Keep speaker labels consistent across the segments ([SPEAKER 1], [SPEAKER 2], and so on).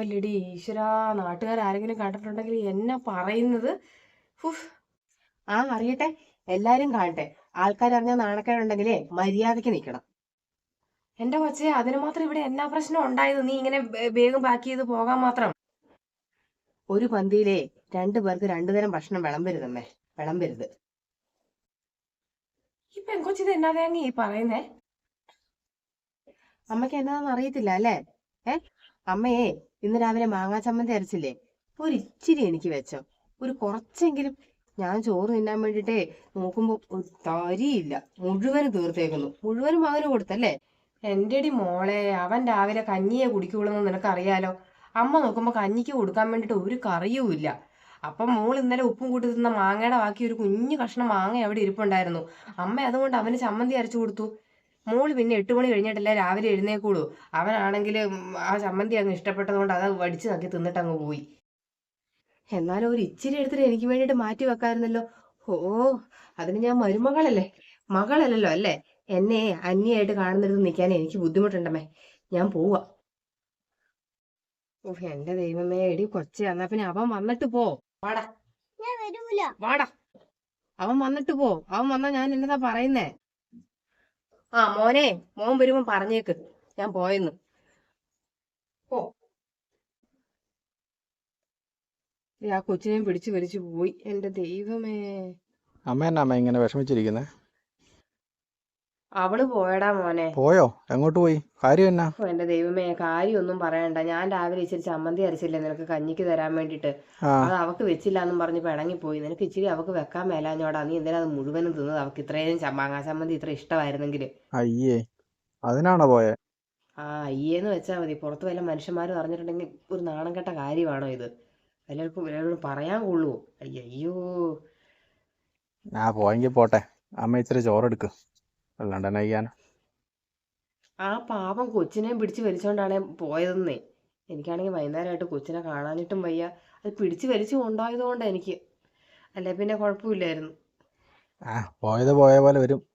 [SPEAKER 1] പോകല്ലടി ഈശ്വരാ നാട്ടുകാരാരെങ്കിലും കണ്ടിട്ടുണ്ടെങ്കിൽ എന്നെ പറയുന്നത്. ആ അറിയട്ടെ. എല്ലാരും കാണട്ടെ. ആൾക്കാരറിഞ്ഞ നാണക്കേടുണ്ടെങ്കിലേ മര്യാദയ്ക്ക് നിൽക്കണം എന്റെ കൊച്ചെ അതിന് മാത്രം ഇവിടെ എന്നാ പ്രശ്നം ഉണ്ടായത്? നീ ഇങ്ങനെ വേഗം പാക്ക് ചെയ്ത് പോകാൻ മാത്രം. ഒരു പന്തിയിലെ രണ്ടു പേർക്ക് രണ്ടു തരം ഭക്ഷണം വിളമ്പരുതമ്മേ വിളമ്പരുത്. ഈ പെൺകൊച്ചിത് എന്നാ തേങ്ങ ഈ പറയുന്നേ? അമ്മയ്ക്ക് എന്നാന്ന് അറിയത്തില്ല അല്ലേ? ഏ? അമ്മയെ ഇന്ന് രാവിലെ മാങ്ങാ ചമ്മന്തി അരച്ചില്ലേ? ഒരു ഇച്ചിരി എനിക്ക് വെച്ചോ. ഒരു കുറച്ചെങ്കിലും ഞാൻ ചോറ് തിന്നാൻ വേണ്ടിട്ടേ നോക്കുമ്പോ ഒരു തരിയില്ല. മുഴുവനും തീർത്തേക്കുന്നു. മുഴുവനും മകന് കൊടുത്തല്ലേ? എന്റെടി മോളെ അവൻ രാവിലെ കഞ്ഞിയെ കുടിക്കുള്ളൂ നിനക്കറിയാലോ? അമ്മ നോക്കുമ്പോ കഞ്ഞിക്ക് കൊടുക്കാൻ വേണ്ടിട്ട് ഒരു കറിയും ഇല്ല. അപ്പം മോൾ ഇന്നലെ ഉപ്പും കൂട്ടി തിന്ന മാങ്ങയുടെ ബാക്കി ഒരു കുഞ്ഞു കഷ്ണം മാങ്ങ അവിടെ ഇരിപ്പുണ്ടായിരുന്നു. അമ്മ അതുകൊണ്ട് അവന് ചമ്മന്തി അരച്ചു കൊടുത്തു. മോൾ പിന്നെ എട്ട് മണി കഴിഞ്ഞിട്ടല്ലേ രാവിലെ എഴുന്നേക്കുള്ളൂ. അവനാണെങ്കിൽ ആ ചമ്മന്തി അങ്ങ് ഇഷ്ടപ്പെട്ടതുകൊണ്ട് അത് വടിച്ചു നക്കി തിന്നിട്ട് അങ്ങ് പോയി. എന്നാലും ഒരു ഇച്ചിരി എടുത്തിട്ട് എനിക്ക് വേണ്ടിയിട്ട് മാറ്റി വെക്കാമായിരുന്നല്ലോ ഓ അതിന് ഞാൻ മരുമകളല്ലേ? മകളല്ലല്ലോ അല്ലേ? എന്നെ അന്യായിട്ട് കാണുന്നിടത്ത് നിൽക്കാൻ എനിക്ക് ബുദ്ധിമുട്ടുണ്ടമ്മേ. ഞാൻ പോവാ. ഓ എന്റെ ദൈവമേ എടി കൊച്ചി എന്നാ പിന്നെ അവൻ വന്നിട്ട് പോ. വാടാ.
[SPEAKER 2] ഞാൻ വരൂല.
[SPEAKER 1] വാടാ. അവൻ വന്നിട്ട് പോ. അവൻ വന്നാ ഞാൻ എന്നതാ പറയുന്നേ? ആ മോനെ മോൻ വരുമ്പോ പറഞ്ഞേക്ക്. ഞാൻ പോയെന്ന്. ഓ ആ കൊച്ചിനെയും പിടിച്ചു വലിച്ചു പോയി. എന്റെ ദൈവമേ.
[SPEAKER 3] അമ്മ എന്നാ അമ്മ ഇങ്ങനെ വിഷമിച്ചിരിക്കുന്നത്
[SPEAKER 1] അവൾ പോയടാ മോനെ.
[SPEAKER 3] പോയോ? എങ്ങോട്ട് പോയി? കാര്യം എന്നാ?
[SPEAKER 1] എന്റെ ദൈവമേ കാര്യമൊന്നും പറയണ്ട. ഞാൻ രാവിലെ ഇച്ചിരി ചമ്മന്തി അരച്ചില്ലേ നിനക്ക് കഞ്ഞിക്ക് തരാൻ വേണ്ടിട്ട് അത് അവക്ക് വെച്ചില്ല എന്നും പറഞ്ഞ് പിണങ്ങി പോയി നിനക്ക് ഇച്ചിരി അവക്ക് വെക്കാൻ മേലാഞ്ഞോടാ. നീ എന്തിനാ അത് മുഴുവനും തിന്നത്? അവക്ക് ഇത്രയും മാങ്ങാ ചമ്മന്തി ഇത്ര ഇഷ്ടമായിരുന്നെങ്കിൽ
[SPEAKER 3] അയ്യേ അതിനാണോ പോയെ?
[SPEAKER 1] ആ അയ്യേന്ന് വെച്ചാ മതി. പുറത്ത് വല്ല മനുഷ്യന്മാരും അറിഞ്ഞിട്ടുണ്ടെങ്കിൽ ഒരു നാണം കെട്ട കാര്യമാണോ ഇത്? എല്ലാവർക്കും എല്ലാവരോടും പറയാൻ കൊള്ളുവോ? അയ്യോ
[SPEAKER 3] ആ പോയെങ്കിൽ പോട്ടെ. അമ്മ ഇച്ചിരി ചോറെടുക്ക്. അല്ലാണ്ട് എന്നാ ചെയ്യാൻ
[SPEAKER 1] ആ പാപം കൊച്ചിനെയും പിടിച്ച് വലിച്ചോണ്ടാണ് പോയതെന്നേ. എനിക്കാണെങ്കിൽ വൈകുന്നേരമായിട്ട് കൊച്ചിനെ കാണാനിട്ടും വയ്യ. അത് പിടിച്ച് വലിച്ചു കൊണ്ടുപോയത് കൊണ്ട് എനിക്ക് അല്ലെ പിന്നെ കുഴപ്പമില്ലായിരുന്നു.
[SPEAKER 3] ആ പോയത് പോയ പോലെ വരും.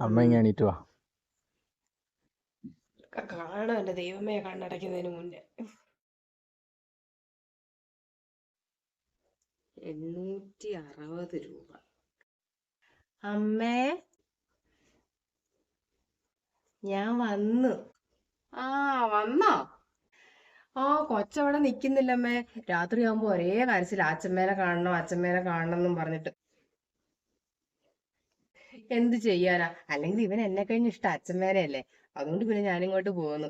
[SPEAKER 3] അമ്മ ഇങ്ങനെ എണീറ്റ് വാ.
[SPEAKER 1] ക- കാണാം എന്റെ ദൈവമേ കണ്ണടയ്ക്കുന്നതിന് മുന്നേ. എണ്ണൂറ്റി അറുപത് രൂപ. അമ്മേ. ഞാൻ വന്നു. ആ വന്നോ? ആ കൊച്ചവിടെ നിക്കുന്നില്ലമ്മേ. രാത്രിയാകുമ്പോ ഒരേ കാര്യത്തിൽ അച്ഛമ്മേനെ കാണണം അച്ഛമ്മേനെ കാണണം എന്നും പറഞ്ഞിട്ട്. എന്ത് ചെയ്യാനാ? അല്ലെങ്കിൽ ഇവൻ എന്നെ കഴിഞ്ഞ് ഇഷ്ടം അച്ഛമ്മേനെ അല്ലേ അതുകൊണ്ട് പിന്നെ ഞാനിങ്ങോട്ട് പോന്നു.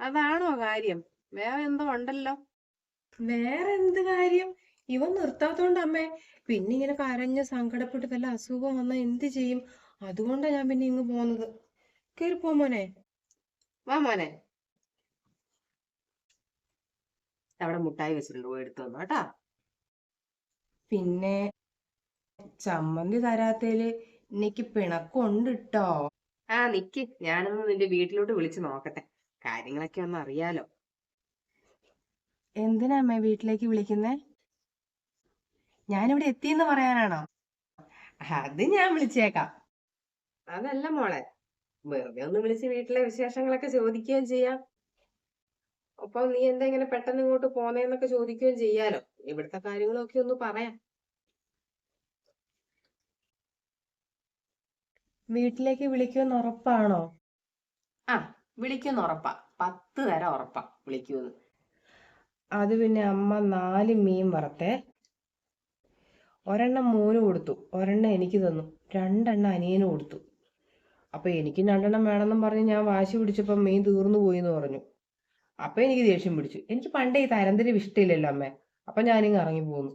[SPEAKER 1] അതാണോ കാര്യം? വേറെ എന്തോ ഉണ്ടല്ലോ. വേറെ എന്ത് കാര്യം? ഇവൻ നിർത്താത്തോണ്ട് അമ്മേ പിന്നെ ഇങ്ങനെ കരഞ്ഞ് സങ്കടപ്പെട്ട് വല്ല അസുഖം വന്നാൽ എന്ത് ചെയ്യും? അതുകൊണ്ടാ ഞാൻ പിന്നെ ഇങ്ങ് പോന്നത്. കേറി പോ മോനെ. വാ മോനെ. അവിടെ മുട്ടായി വെച്ചിട്ടുണ്ട് പോയി എടുത്തു വന്നു കേട്ടാ. പിന്നെ ചമ്മന്തി തരാത്തേൽ എനിക്ക് പിണക്കുണ്ട് കേട്ടോ ആ നിക്ക്. ഞാനൊന്ന് നിന്റെ വീട്ടിലോട്ട് വിളിച്ചു നോക്കട്ടെ. കാര്യങ്ങളൊക്കെ ഒന്ന് അറിയാലോ. എന്തിനാ അമ്മേ വീട്ടിലേക്ക് വിളിക്കുന്നേ? ഞാനിവിടെ എത്തിയെന്ന് പറയാനാണോ? അത് ഞാൻ വിളിച്ചേക്കാം. അതല്ല മോളെ വെറുതെ ഒന്ന് വിളിച്ച് വീട്ടിലെ വിശേഷങ്ങളൊക്കെ ചോദിക്കുകയും ചെയ്യാം. ഒപ്പം നീ എന്താ ഇങ്ങനെ പെട്ടെന്ന് ഇങ്ങോട്ട് പോന്നേന്നൊക്കെ ചോദിക്കുകയും ചെയ്യാലോ. ഇവിടുത്തെ കാര്യങ്ങളൊക്കെ ഒന്ന് പറയാം. വീട്ടിലേക്ക് വിളിക്കുമെന്ന് ഉറപ്പാണോ? ആ വിളിക്കുമെന്ന് ഉറപ്പാ. പത്ത് തരം ഉറപ്പാ വിളിക്കുമെന്ന്. അത് പിന്നെ അമ്മ നാല് മീൻ വറുത്തേ. ഒരെണ്ണം മോന് കൊടുത്തു ഒരെണ്ണം എനിക്ക് തന്നു രണ്ടെണ്ണം അനിയന് കൊടുത്തു. അപ്പൊ എനിക്ക് രണ്ടെണ്ണം വേണമെന്നും പറഞ്ഞ് ഞാൻ വാശി പിടിച്ചപ്പോൾ മീൻ തീർന്നു പോയി എന്ന് പറഞ്ഞു. അപ്പൊ എനിക്ക് ദേഷ്യം പിടിച്ചു. എനിക്ക് പണ്ടേ ഈ തരംതിരിവ് ഇഷ്ടമില്ലല്ലോ അമ്മേ. അപ്പൊ ഞാനിങ്ങ് ഇറങ്ങി പോന്നു.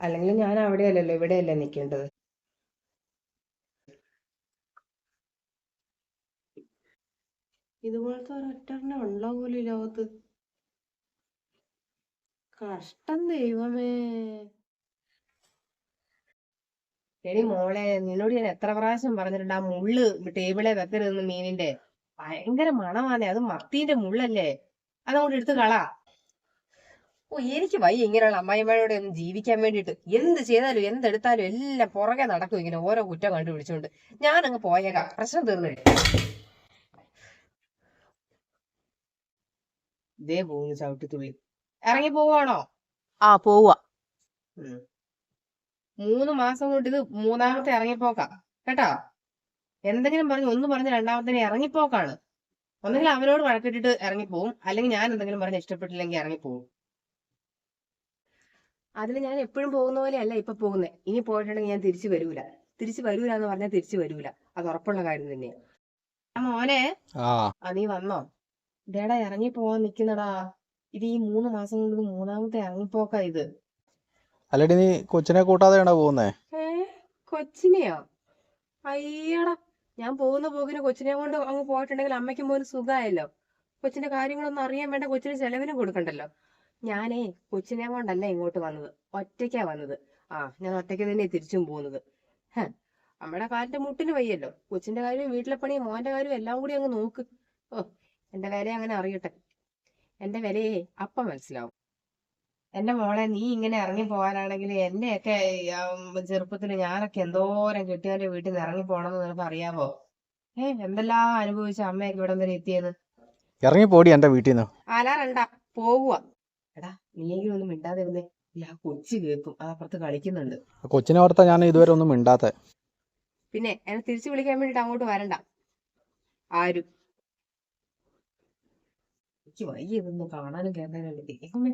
[SPEAKER 1] അല്ലെങ്കിൽ ഞാൻ അവിടെയല്ലല്ലോ ഇവിടെയല്ലേ നിൽക്കേണ്ടത് ഇതുപോലത്തെ ഒരൊറ്റെണ്ണം ഉണ്ടോ പോലും ഈ ലോകത്ത്? കഷ്ടം ദൈവമേ. എടി മോളെ നിന്നോട് ഞാൻ എത്ര പ്രാവശ്യം പറഞ്ഞിട്ടുണ്ട് ആ മുള്ള് ടേബിളെ വെക്കരുതെന്ന് മീനിന്റെ ഭയങ്കര മണമാണേ അത് മത്തീന്റെ മുള്ളല്ലേ? അതങ്ങോട്ട് എടുത്ത് കളാ. ഓ എനിക്ക് വയ്യ ഇങ്ങനെയുള്ള അമ്മായിമ്മയോടെ ഒന്ന് ജീവിക്കാൻ വേണ്ടിട്ട് എന്ത് ചെയ്താലും എന്തെടുത്താലും എല്ലാം പുറകെ നടക്കും ഇങ്ങനെ ഓരോ കുറ്റം കണ്ടുപിടിച്ചോണ്ട് ഞാനങ്ങ് പോയേക്കാം. പ്രശ്നം തീർന്നേ ഇതേ പോകുന്നു ചവിട്ടിത്തുള്ളി ഇറങ്ങി പോവാണോ?
[SPEAKER 2] ആ പോവാ.
[SPEAKER 1] മൂന്ന് മാസം കൊണ്ട് ഇത് മൂന്നാമത്തെ ഇറങ്ങിപ്പോക്കാ. കേട്ടോ? എന്തെങ്കിലും പറഞ്ഞ് ഒന്ന് പറഞ്ഞ് രണ്ടാമത്തെ ഇറങ്ങിപ്പോക്കാണ്. ഒന്നെങ്കിൽ അവനോട് വഴക്കിട്ടിട്ട് ഇറങ്ങിപ്പോവും. അല്ലെങ്കിൽ ഞാൻ എന്തെങ്കിലും പറഞ്ഞ് ഇഷ്ടപ്പെട്ടില്ലെങ്കിൽ ഇറങ്ങിപ്പോവും. അതിന് ഞാൻ എപ്പോഴും പോകുന്ന പോലെ അല്ല ഇപ്പൊ പോകുന്നത് ഇനി പോയിട്ടുണ്ടെങ്കിൽ ഞാൻ തിരിച്ചു വരൂല. തിരിച്ചു വരൂല എന്ന് പറഞ്ഞാൽ തിരിച്ചു വരൂല. അത് ഉറപ്പുള്ള കാര്യം തന്നെയാ. ആ മോനെ. നീ വന്നോ? ഇതേടാ ഇറങ്ങി പോവാൻ നിക്കുന്നടാ. ഇത് ഈ മൂന്ന് മാസം കൊണ്ട് മൂന്നാമത്തെ ഇറങ്ങിപ്പോക്കാ ഇത്.
[SPEAKER 3] അല്ലടി നീ കൊച്ചിനെ കൂട്ടാതെയാണോ പോകുന്നേ?
[SPEAKER 1] ഏ കൊച്ചിനെയോ? അയ്യടാ ഞാൻ പോകുന്ന പോകിന് കൊച്ചിനെ കൊണ്ട് അങ്ങ് പോയിട്ടുണ്ടെങ്കിൽ അമ്മയ്ക്കും പോലും സുഖമായല്ലോ. കൊച്ചിന്റെ കാര്യങ്ങളൊന്നും അറിയാൻ വേണ്ട കൊച്ചിന് ചെലവിനും കൊടുക്കണ്ടല്ലോ. ഞാനേ കൊച്ചിനെ കൊണ്ടല്ല ഇങ്ങോട്ട് വന്നത്. ഒറ്റയ്ക്കാ വന്നത്. ആ ഞാൻ ഒറ്റയ്ക്ക് തന്നെ തിരിച്ചും പോകുന്നത്. ഹ, അമ്മയുടെ കാലിന്റെ മുട്ടിന് വയ്യല്ലോ. കൊച്ചിന്റെ കാര്യവും വീട്ടിലെ പണിയും മോന്റെ കാര്യവും എല്ലാം കൂടി അങ്ങ് നോക്ക്. ഓ എന്റെ വില അങ്ങനെ അറിയട്ടെ. എന്റെ വിലയെ അപ്പം മനസ്സിലാവും. എന്റെ മോളെ നീ ഇങ്ങനെ ഇറങ്ങി പോകാനാണെങ്കിൽ എന്നെയൊക്കെ ചെറുപ്പത്തിൽ ഞാനൊക്കെ എന്തോരം കെട്ടിയവന്റെ വീട്ടിൽ നിന്ന് ഇറങ്ങി പോകണമെന്ന് നിനക്ക് അറിയാമോ ഏ എന്തെല്ലാം അനുഭവിച്ച അമ്മയൊക്കെ ഇവിടെ വരെ എത്തിയെന്ന്?
[SPEAKER 3] ഇറങ്ങി പോടി എന്റെ വീട്ടിൽ നിന്ന്
[SPEAKER 1] രണ്ട പോവുക എടാ നീയെങ്കിലും ഒന്നും മിണ്ടാതിരുന്നേ. ഇല്ല കൊച്ചു കേൾക്കും അതപ്പുറത്ത് കളിക്കുന്നുണ്ട്.
[SPEAKER 3] കൊച്ചിനെ ഓർത്താ ഞാൻ ഇതുവരെ ഒന്നും മിണ്ടാത്തെ.
[SPEAKER 1] പിന്നെ എന്നെ തിരിച്ചു വിളിക്കാൻ വേണ്ടിട്ട് അങ്ങോട്ട് വരണ്ട. ആരും. എനിക്ക് വയ്യ ഇതൊന്നും കാണാനും കേൾക്കാനും ദൈവമേ.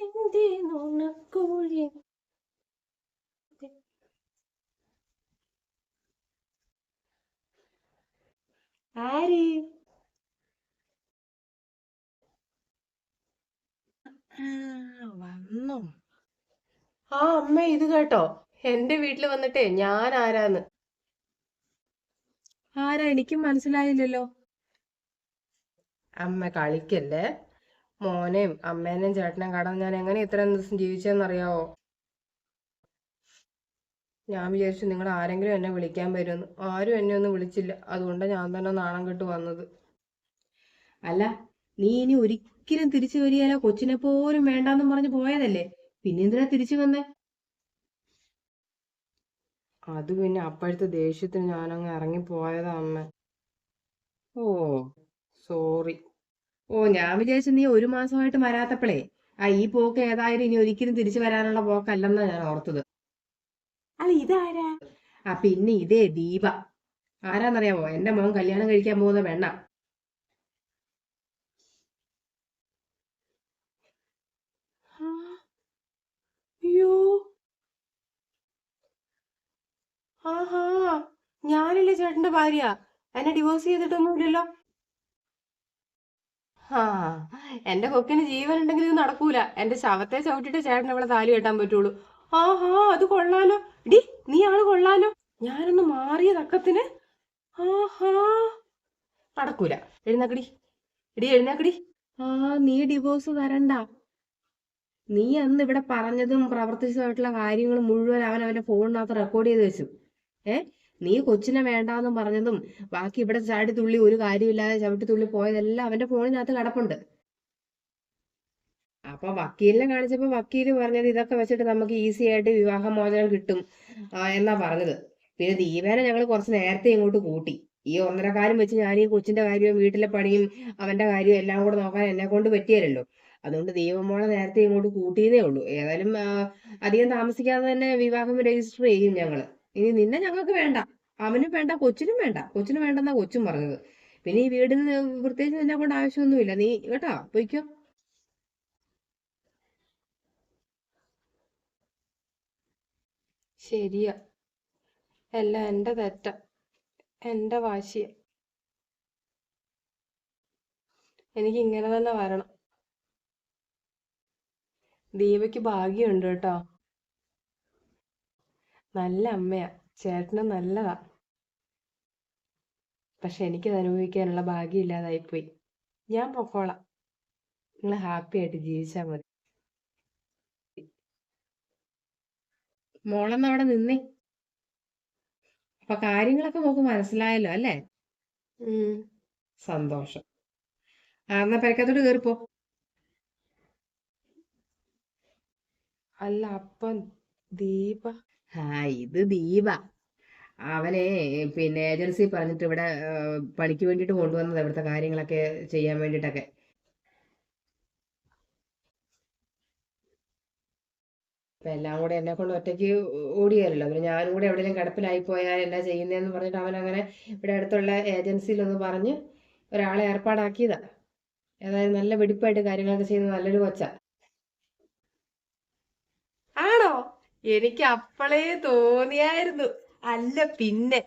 [SPEAKER 1] നിന്റെ നുണക്കുഴി ആര്? ആ, വന്നോ. ആ അമ്മ ഇത് കേട്ടോ. എന്റെ വീട്ടിൽ വന്നിട്ടേ ഞാൻ ആരാന്ന്. ആരാ? എനിക്കും മനസ്സിലായില്ലല്ലോ. അമ്മ കളിക്കല്ലേ? മോനെയും അമ്മേനെയും ചേട്ടനെയും കടന്ന് ഞാൻ എങ്ങനെ ഇത്രയും ദിവസം ജീവിച്ചെന്നറിയാവോ? ഞാൻ വിചാരിച്ചു നിങ്ങൾ ആരെങ്കിലും എന്നെ വിളിക്കാൻ വരുമെന്ന്. ആരും എന്നെ ഒന്നും വിളിച്ചില്ല. അതുകൊണ്ടാണ് ഞാൻ തന്നെ നാണം കെട്ട് വന്നത്. അല്ല നീ ഇനി ഒരിക്കലും തിരിച്ചു വരികയില്ല കൊച്ചിനെ പോലും വേണ്ടാന്നും പറഞ്ഞ് പോയതല്ലേ. പിന്നെ എന്തിനാ തിരിച്ചു വന്നേ? അത് പിന്നെ അപ്പോഴത്തെ ദേഷ്യത്തിന് ഞാനങ്ങ് ഇറങ്ങി പോയതാ അമ്മ. ഓ സോറി. ഓ ഞാൻ വിചാരിച്ചു നീ ഒരു മാസമായിട്ട് വരാത്തപ്പോഴേ ആ ഈ പോക്ക് ഏതായാലും ഇനി ഒരിക്കലും തിരിച്ചു വരാനുള്ള പോക്കല്ലെന്നാ ഞാൻ ഓർത്തത്. അല്ല ഇതാരാ? ആ പിന്നെ ഇതേ ദീപ. ആരാന്നറിയാമോ എന്റെ മോൻ കല്യാണം കഴിക്കാൻ പോകുന്ന പെണ്ണ അയ്യോ ആഹാ ഞാനല്ലേ ചേട്ടന്റെ ഭാര്യ. എന്നെ ഡിവോഴ്സ് ചെയ്തിട്ടൊന്നുമില്ലല്ലോ. ആ എന്റെ കൊക്കിന് ജീവൻ ഉണ്ടെങ്കിൽ ഇത് നടക്കൂല. എന്റെ ശവത്തെ ചവിട്ടിട്ട് ചേട്ടൻ ഇവിടെ താലി കെട്ടാൻ പറ്റുള്ളൂ. ആഹാ അത് കൊള്ളാലോ. ഇടി നീ ആൾ കൊള്ളാലോ. ഞാനൊന്ന് മാറിയ തക്കത്തിന് ആഹാ. നടക്കൂല. എഴുന്നേക്കടി ഇടി എഴുന്നേക്കടി ആ നീ ഡിവോഴ്സ് തരണ്ട. നീ അന്ന് ഇവിടെ പറഞ്ഞതും പ്രവർത്തിച്ചതായിട്ടുള്ള കാര്യങ്ങളും മുഴുവൻ അവൻ അവന്റെ ഫോണിനകത്ത് റെക്കോർഡ് ചെയ്ത് വെച്ചു. ഏ? നീ കൊച്ചിനെ വേണ്ടാന്നും പറഞ്ഞതും ബാക്കി ഇവിടെ ചാടി തുള്ളി ഒരു കാര്യമില്ലാതെ ചവിട്ടി തുള്ളി പോയതെല്ലാം അവന്റെ ഫോണിനകത്ത് കിടപ്പുണ്ട്. അപ്പൊ വക്കീലിനെ കാണിച്ചപ്പോ വക്കീൽ പറഞ്ഞത് ഇതൊക്കെ വെച്ചിട്ട് നമുക്ക് ഈസി ആയിട്ട് വിവാഹമോചനം കിട്ടും എന്നാ പറഞ്ഞത്. പിന്നെ ദീപേനെ ഞങ്ങൾ കുറച്ച് നേരത്തെ ഇങ്ങോട്ട് കൂട്ടി. ഈ ഒന്നരക്കാലം വെച്ച് ഞാൻ ഈ കൊച്ചിന്റെ കാര്യവും വീട്ടിലെ പണിയും അവന്റെ കാര്യവും എല്ലാം കൂടെ നോക്കാൻ എന്നെ കൊണ്ട് പറ്റിയല്ലോ അതുകൊണ്ട് ദീപമോളെ നേരത്തെ ഇങ്ങോട്ട് കൂട്ടിയതേ ഉള്ളൂ. ഏതായാലും അധികം താമസിക്കാതെ തന്നെ വിവാഹം രജിസ്റ്റർ ചെയ്യും ഞങ്ങൾ. ഇനി നിന്നെ ഞങ്ങൾക്ക് വേണ്ട. അവനും വേണ്ട കൊച്ചിനും വേണ്ട. കൊച്ചിനും വേണ്ടെന്നാ കൊച്ചും പറഞ്ഞത്. പിന്നെ ഈ വീടിന് പ്രത്യേകിച്ച് നിന്നെ കൊണ്ട് ആവശ്യമൊന്നുമില്ല. നീ കേട്ടാ പൊയ്ക്കോ. ശരിയാ. എല്ലാം എന്റെ തെറ്റ. എന്റെ വാശിയ എനിക്ക് ഇങ്ങനെ തന്നെ വരണം. ദീപയ്ക്ക് ഭാഗ്യമുണ്ട് കേട്ടോ. നല്ല അമ്മയാ. ചേട്ടനും നല്ലതാ. പക്ഷെ എനിക്കത് അനുഭവിക്കാനുള്ള ഭാഗ്യം ഇല്ലാതായിപ്പോയി ഞാൻ പൊക്കോളാം. നിങ്ങൾ ഹാപ്പി ആയിട്ട് ജീവിച്ചാൽ മതി. മോളെന്ന് അവിടെ നിന്നേ? അപ്പൊ കാര്യങ്ങളൊക്കെ നമുക്ക് മനസ്സിലായല്ലോ അല്ലേ? ഉം. സന്തോഷം. ആ എന്നാ പെരക്കത്തോട്ട് കേറിപ്പോ. അല്ല അപ്പം ദീപ ഇത് ദീപ. അവനെ പിന്നെ ഏജൻസി പറഞ്ഞിട്ട് ഇവിടെ പണിക്ക് വേണ്ടിയിട്ട് കൊണ്ടുവന്നത് ഇവിടുത്തെ കാര്യങ്ങളൊക്കെ ചെയ്യാൻ വേണ്ടിട്ടൊക്കെ അപ്പൊ എല്ലാം കൂടെ എന്നെ കൊണ്ട് ഒറ്റയ്ക്ക് ഓടിയാലല്ലോ? പിന്നെ ഞാനും കൂടെ എവിടെയെങ്കിലും കിടപ്പിലായി പോയാൽ എന്നാ ചെയ്യുന്നതെന്ന് പറഞ്ഞിട്ട് അവൻ അങ്ങനെ ഇവിടെ അടുത്തുള്ള ഏജൻസിയിലൊന്ന് പറഞ്ഞ് ഒരാളെ ഏർപ്പാടാക്കിയതാ. ഏതായാലും നല്ല വെടിപ്പായിട്ട് കാര്യങ്ങളൊക്കെ ചെയ്യുന്ന നല്ലൊരു കൊച്ചാ. ആണോ? എനിക്ക് അപ്പളേ തോന്നിയായിരുന്നു. അല്ല പിന്നെ.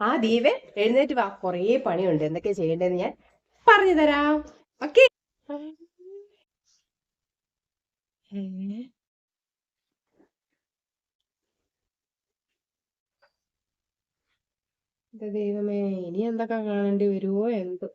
[SPEAKER 1] ആ ദീപേ എഴുന്നേറ്റ് വാ. കുറേ പണിയുണ്ട്. എന്തൊക്കെ ചെയ്യേണ്ടതെന്ന് ഞാൻ പറഞ്ഞു തരാം ഓക്കെ ദൈവമേ ഇനി എന്തൊക്കെ കാണേണ്ടി വരുമോ എന്തോ?